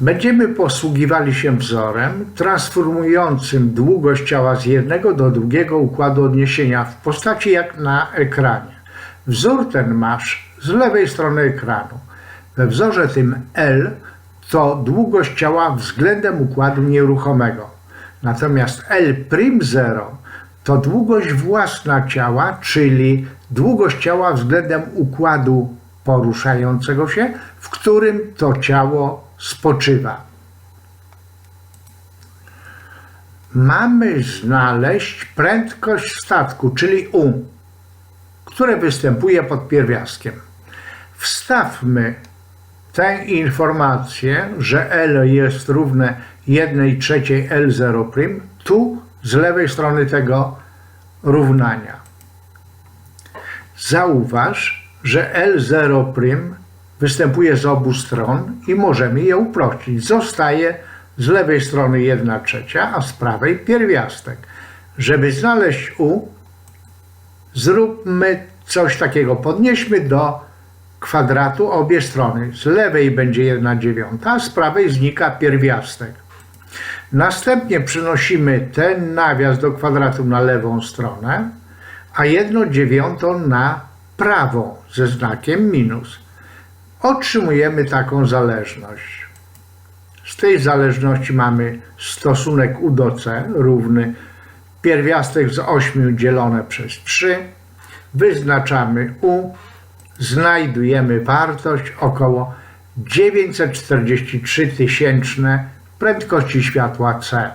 Będziemy posługiwali się wzorem transformującym długość ciała z jednego do drugiego układu odniesienia w postaci jak na ekranie. Wzór ten masz z lewej strony ekranu. We wzorze tym L to długość ciała względem układu nieruchomego. Natomiast L'0 to długość własna ciała, czyli długość ciała względem układu poruszającego się, w którym to ciało spoczywa. Mamy znaleźć prędkość statku, czyli U, które występuje pod pierwiastkiem. Wstawmy tę informację, że L jest równe 1 trzeciej L0', tu z lewej strony tego równania. Zauważ, że L0' występuje z obu stron i możemy je uprościć. Zostaje z lewej strony 1 trzecia, a z prawej pierwiastek. Żeby znaleźć U, zróbmy coś takiego. Podnieśmy do kwadratu obie strony. Z lewej będzie 1 dziewiąta, a z prawej znika pierwiastek. Następnie przynosimy ten nawias do kwadratu na lewą stronę, a 1 dziewiątą na prawą ze znakiem minus. Otrzymujemy taką zależność. Z tej zależności mamy stosunek U do C równy pierwiastek z 8 dzielone przez 3. Wyznaczamy U, znajdujemy wartość około 943 tysięczne prędkości światła C.